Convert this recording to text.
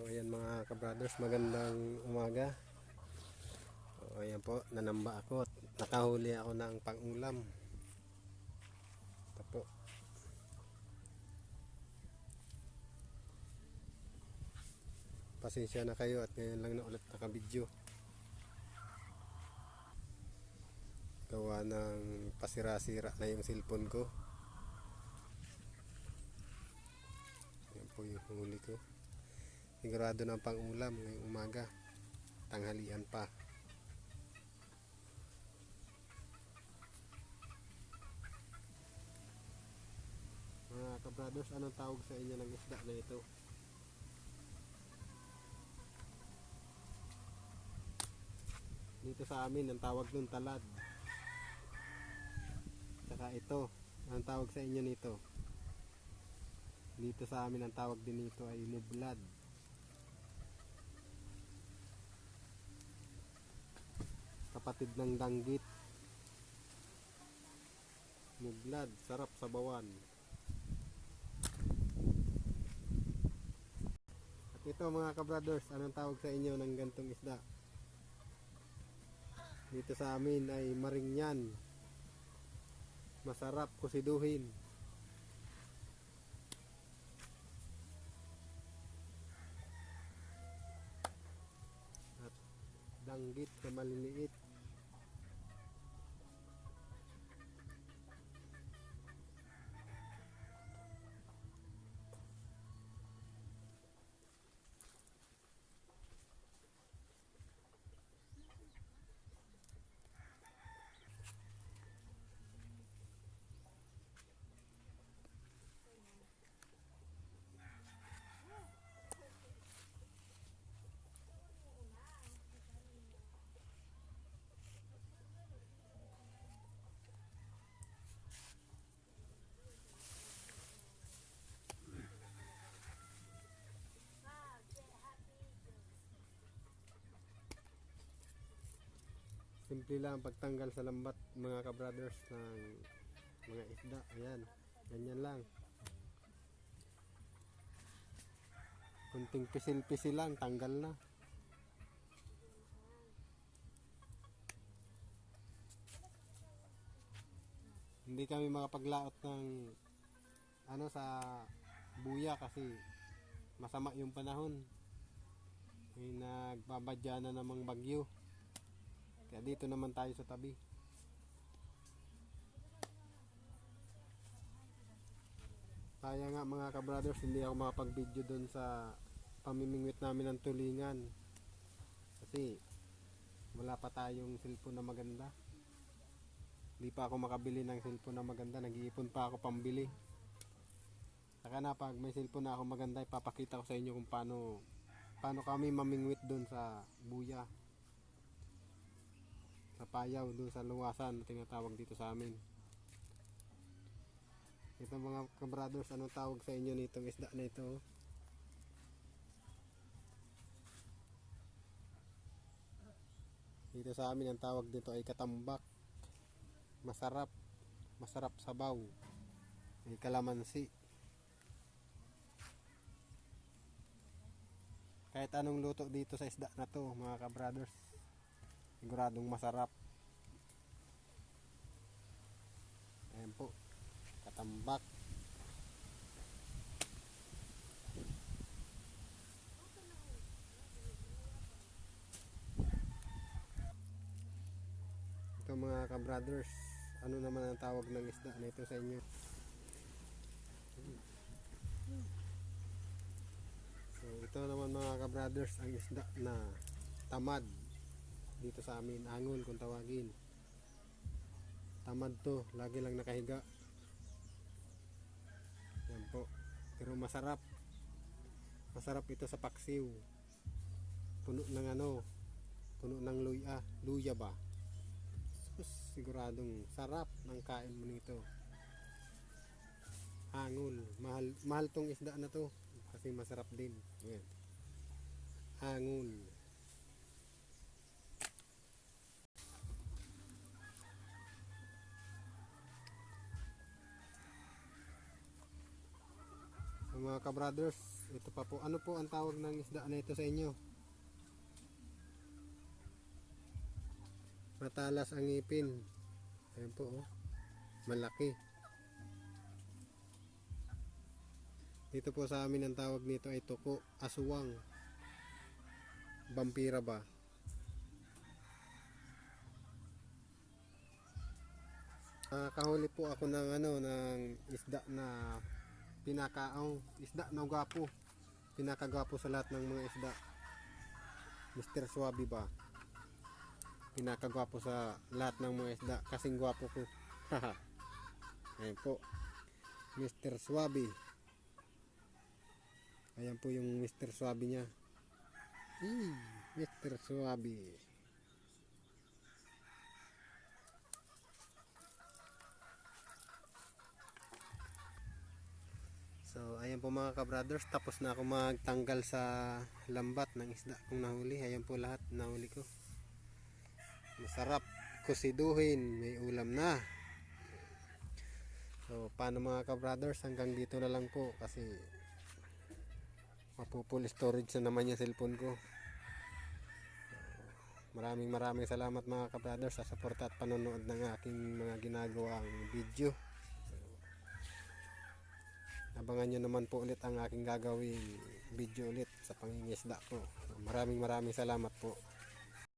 So ayan mga kabrothers, magandang umaga. So ayan po, nanamba ako nakahuli ako ng pangulam. Ito po. Pasensya na kayo at ngayon lang na ulit nakabidyo. Gawa ng pasira-sira na yung cellphone ko. Ayan po yung huli ko. Sigurado ng pang-ulam ngayong umaga. Tanghalian pa. Mga kabrothers, anong tawag sa inyo ng isda na ito? Dito sa amin, ang tawag nun talad. Saka ito, anong tawag sa inyo nito? Dito sa amin, ang tawag din nito ay mublad. Kapatid ng danggit. Muglad, sarap sa bawan. At ito mga kabrothers anong tawag sa inyo ng gantong isda? Dito sa amin ay maringyan. Masarap kusiduhin. At danggit na maliliit simple lang ang pagtanggal sa lambat mga kabrothers ng mga isda. Ayan ganyan lang. Kunting pisil-pisil lang tanggal na. Hindi kami makapaglaot ng ano sa buya kasi masama yung panahon. May nagbabadya na namang bagyo kaya dito naman tayo sa tabi. Kaya nga mga kabrothers, hindi ako makapag-video doon sa pamimingwit namin ng tulingan. Kasi wala pa tayong cellphone na maganda. Hindi pa ako makabili ng cellphone na maganda. Nag-iipon pa ako pambili. Saka na pag may cellphone na ako maganda, ipapakita ko sa inyo kung paano paano kami mamingwit doon sa buya sa payaw doon sa luwasan na tinatawag dito sa amin. Ito mga kabrothers anong tawag sa inyo nitong isda na ito? Dito sa amin ang tawag dito ay katambak. Masarap. Masarap sabaw. May kalamansi. Kahit anong luto dito sa isda na to mga kabrothers siguradong masarap. Ayan po. Katambak. Ito mga kabrothers ano naman ang tawag ng isda nito sa inyo? So ito naman mga kabrothers ang isda na tamad dito sa amin. Angol kung tawagin. Tamad to. Lagi lang nakahiga. Yan po. Pero masarap. Masarap ito sa paksiw. Puno ng ano? Puno ng luya. Luya ba? Sus, siguradong sarap ng kain mo nito. Hangul mahal, mahal tong isda na to. Kasi masarap din. Yan hangul mga kabrothers, ito pa po. Ano po ang tawag ng isda na ito sa inyo? Matalas ang ngipin. Ayan po oh. Malaki. Dito po sa amin ang tawag nito ay tuko, aswang. Vampira ba? Nakahuli po ako ng ano ng isda na pinakaong isda na gwapo. Pinakagwapo sa lahat ng mga isda. Mr. Swabi ba? Pinakagwapo sa lahat ng mga isda kasing gwapo ko. Ayan po. Mr. Swabi. Ayan po yung Mr. Swabi niya. Hmm, Mr. Swabi. So, ayan po mga kabrothers, tapos na ako magtanggal sa lambat ng isda kong nahuli. Ayan po lahat nahuli ko. Masarap kusiduhin, may ulam na. So, paano mga kabrothers, hanggang dito na lang po kasi mapupul storage na naman yung cellphone ko. Maraming maraming salamat mga kabrothers sa suporta at panonood ng aking mga ginagawang video. Abangan nyo naman po ulit ang aking gagawing video ulit sa pangingisda ko. Maraming maraming salamat po.